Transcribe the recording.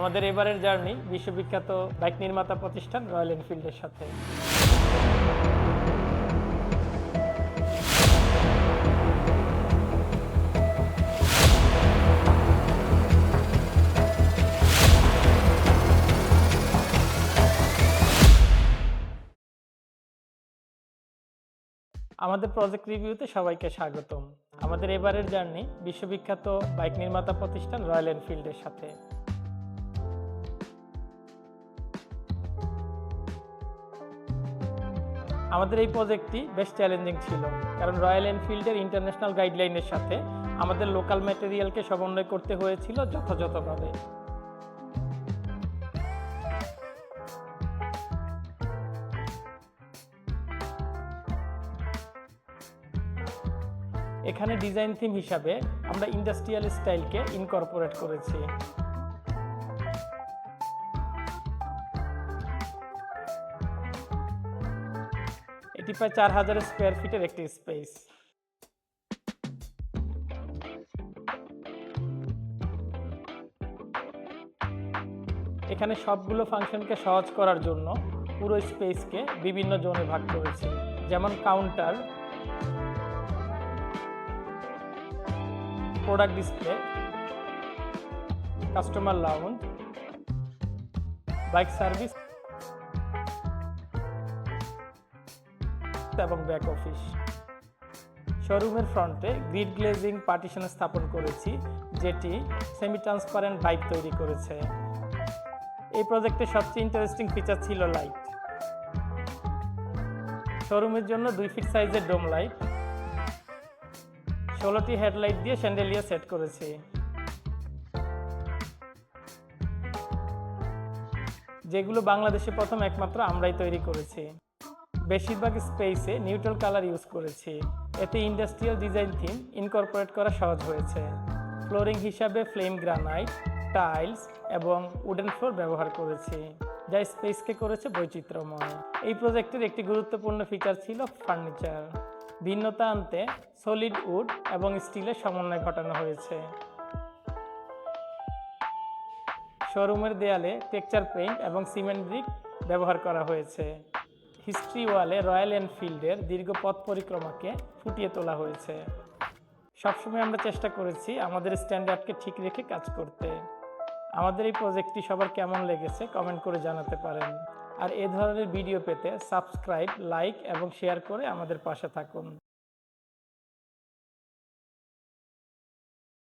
আমাদের এবারের জার্নি বিশ্ববিখ্যাত বাইক নির্মাতা প্রতিষ্ঠান রয়্যাল এনফিল্ডের সাথে। আমাদের প্রজেক্ট রিভিউতে সবাইকে স্বাগতম। আমাদের এবারের জার্নি বিশ্ববিখ্যাত বাইক নির্মাতা প্রতিষ্ঠান রয়্যাল এনফিল্ডের সাথে। আমাদের এই প্রজেক্টটি বেশ চ্যালেঞ্জিং ছিল, কারণ রয়্যাল এনফিল্ডের ইন্টারন্যাশনাল গাইডলাইনের সাথে আমাদের লোকাল ম্যাটেরিয়ালকে সমন্বয় করতে হয়েছিল যথাযথভাবে। এখানে ডিজাইন থিম হিসাবে আমরা ইন্ডাস্ট্রিয়াল স্টাইলকে ইনকর্পোরেট করেছি। এটি প্রায় চার হাজার স্কোয়ার ফিটের একটি স্পেস এখানে সবগুলো ফাংশনকে সহজ করার জন্য পুরো স্পেসকে বিভিন্ন জোনে ভাগ করেছি, যেমন counter product display customer lounge bike service এবং ব্যাক অফিস শোরুমের ফ্রন্টে গ্রিড গ্লেজিং পার্টিশন স্থাপন করেছি, যেটি সেমি ট্রান্সপারেন্ট বাইক তৈরি করেছে। এই প্রজেক্টের সবচেয়ে ইন্টারেস্টিং ফিচার ছিল লাইট শোরুমের জন্য দুই ফিট সাইজের ডোম লাইট ষোলোটি হেডলাইট দিয়ে স্যান্ডেলিয়া সেট করেছি। যেগুলো বাংলাদেশে প্রথম একমাত্র আমরাই তৈরি করেছি। বেশিরভাগ স্পেসে নিউট্রাল কালার ইউজ করেছি। এতে ইন্ডাস্ট্রিয়াল ডিজাইন থিম ইনকর্পোরেট করা সহজ হয়েছে। ফ্লোরিং হিসাবে ফ্লেম গ্রানাইট টাইলস এবং উডেন ফ্লোর ব্যবহার করেছি, যা স্পেসকে করেছে বৈচিত্র্যময়। এই প্রজেক্টের একটি গুরুত্বপূর্ণ ফিচার ছিল ফার্নিচার ভিন্নতা আনতে সলিড উড এবং স্টিলের সমন্বয় ঘটানো হয়েছে। শোরুমের দেয়ালে টেক্সচার পেইন্ট এবং সিমেন্ট ব্রিক ব্যবহার করা হয়েছে। হিস্ট্রি ওয়ালে রয়্যাল এনফিল্ডের দীর্ঘ পথ পরিক্রমাকে ফুটিয়ে তোলা হয়েছে। সবসময় আমরা চেষ্টা করেছি আমাদের স্ট্যান্ডার্ডকে ঠিক রেখে কাজ করতে। আমাদের এই প্রজেক্টটি সবার কেমন লেগেছে কমেন্ট করে জানাতে পারেন। আর এ ধরনের ভিডিও পেতে সাবস্ক্রাইব, লাইক এবং শেয়ার করে আমাদের পাশে থাকুন।